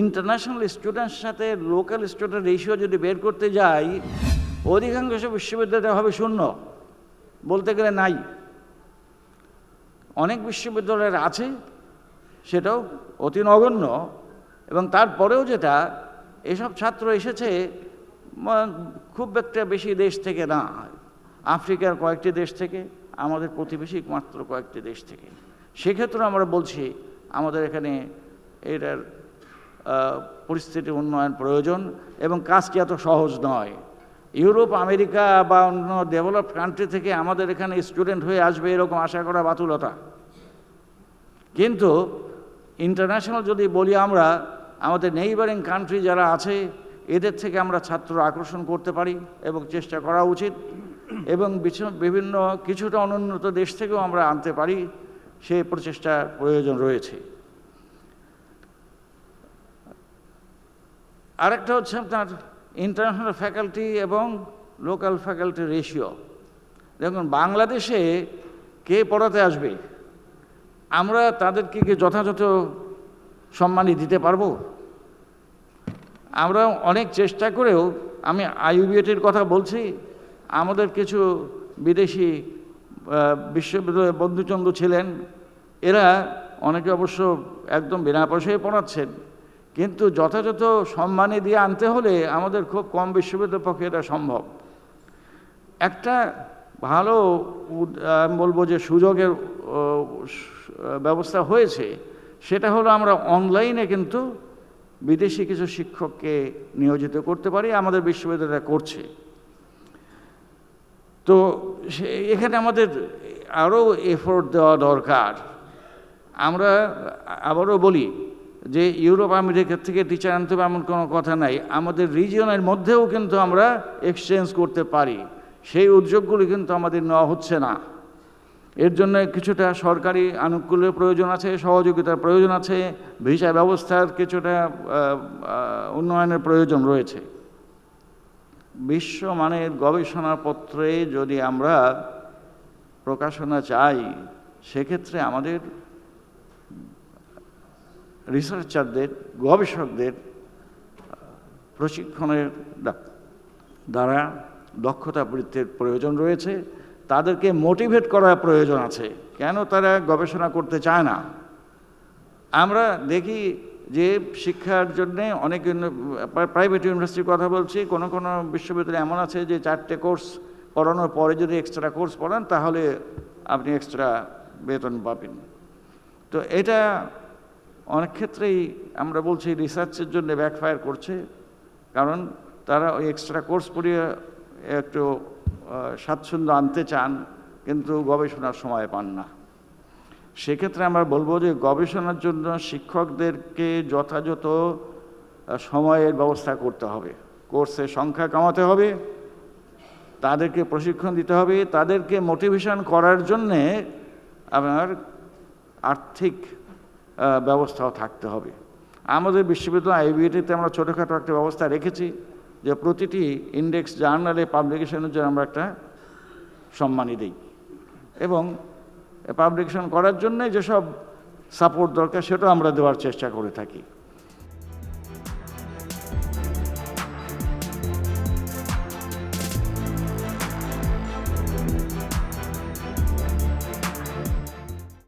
International students সাথে local student ratio যদি বের করতে যাই, অধিকাংশ বিশ্ববিদ্যালয় হবে শূন্য। বলতে গেলে নাই। অনেক বিশ্ববিদ্যালয়ের আছে, সেটাও অতি নগণ্য। এবং তারপরেও যেটা, এসব ছাত্র এসেছে খুব একটা বেশি দেশ থেকে না। আফ্রিকার কয়েকটি দেশ থেকে, আমাদের প্রতিবেশী মাত্র কয়েকটি দেশ থেকে। সেক্ষেত্রে আমরা বলছি, আমাদের এখানে এটার পরিস্থিতি উন্নয়ন প্রয়োজন এবং কাজটি এত সহজ নয়। ইউরোপ, আমেরিকা বা অন্য ডেভেলপ কান্ট্রি থেকে আমাদের এখানে স্টুডেন্ট হয়ে আসবে এরকম আশা করা বাতুলতা। কিন্তু ইন্টারন্যাশনাল যদি বলি আমরা, আমাদের নেইবারিং কান্ট্রি যারা আছে, এদের থেকে আমরা ছাত্র আকর্ষণ করতে পারি এবং চেষ্টা করা উচিত। এবং বিভিন্ন কিছুটা অনুন্নত দেশ থেকেও আমরা আনতে পারি, সেই প্রচেষ্টার প্রয়োজন রয়েছে। আরেকটা হচ্ছে আপনার ইন্টারন্যাশনাল ফ্যাকাল্টি এবং লোকাল ফ্যাকাল্টি রেশিও দেখুন, বাংলাদেশে কে পড়াতে আসবে? আমরা তাদেরকে কি যথাযথ সম্মানই দিতে পারব? আমরা অনেক চেষ্টা করেও, আমি আইউবিএটির কথা বলছি, আমাদের কিছু বিদেশি বিশ্ববিদ্যালয়ের বন্ধুচন্দ্র ছিলেন, এরা অনেকে অবশ্য একদম বিনা পয়সায় পড়াচ্ছেন। কিন্তু যথাযথ সম্মানে দিয়ে আনতে হলে আমাদের খুব কম বিশ্ববিদ্যালয়ের পক্ষে এটা সম্ভব। একটা ভালো আমি বলব যে সুযোগের ব্যবস্থা হয়েছে, সেটা হলো আমরা অনলাইনে কিন্তু বিদেশি কিছু শিক্ষককে নিয়োজিত করতে পারি, আমাদের বিশ্ববিদ্যালয় করছে। তো সে- এখানে আমাদের আরও এফোর্ট দেওয়া দরকার। আমরা আবারও বলি যে ইউরোপ আমেরিকা থেকে টিচার আনতে হবে এমন কোনো কথা নাই। আমাদের রিজিয়নের মধ্যেও কিন্তু আমরা এক্সচেঞ্জ করতে পারি। সেই উদ্যোগগুলি কিন্তু আমাদের নেওয়া হচ্ছে না। এর জন্য কিছুটা সরকারি আনুকূল্যের প্রয়োজন আছে, সহযোগিতার প্রয়োজন আছে, ভিসা ব্যবস্থার কিছুটা উন্নয়নের প্রয়োজন রয়েছে। বিশ্বমানের গবেষণাপত্রে যদি আমরা প্রকাশনা চাই, সেক্ষেত্রে আমাদের রিসার্চারদের গবেষকদের প্রশিক্ষণের দ্বারা দক্ষতা বৃদ্ধির প্রয়োজন রয়েছে। তাদেরকে মোটিভেট করার প্রয়োজন আছে। কেন তারা গবেষণা করতে চায় না? আমরা দেখি যে শিক্ষার জন্যে অনেক প্রাইভেট ইউনিভার্সিটির কথা বলছি। কোনো কোনো বিশ্ববিদ্যালয় এমন আছে যে চারটে কোর্স পড়ানোর পরে যদি এক্সট্রা কোর্স পড়ান, তাহলে আপনি এক্সট্রা বেতন পাবেন। তো এটা অনেক ক্ষেত্রেই আমরা বলছি রিসার্চের জন্য ব্যাকফায়ার করছে, কারণ তারা ওই এক্সট্রা কোর্স পড়িয়ে একটু স্বাচ্ছন্দ্য আনতে চান, কিন্তু গবেষণার সময় পান না। সেক্ষেত্রে আমরা বলব যে গবেষণার জন্য শিক্ষকদেরকে যথাযথ সময়ের ব্যবস্থা করতে হবে। কোর্সের সংখ্যা কমাতে হবে, তাদেরকে প্রশিক্ষণ দিতে হবে, তাদেরকে মোটিভেশন করার জন্যে আপনার আর্থিক ব্যবস্থাও থাকতে হবে। আমাদের বিশ্ববিদ্যালয় আইবিএটিতে আমরা ছোটোখাটো একটা ব্যবস্থা রেখেছি যে প্রতিটি ইন্ডেক্স জার্নালে পাবলিকেশনের জন্য আমরা একটা সম্মানই দিই। এবং পাবলিকেশন করার জন্যে যেসব সাপোর্ট দরকার, সেটাও আমরা দেওয়ার চেষ্টা করে থাকি।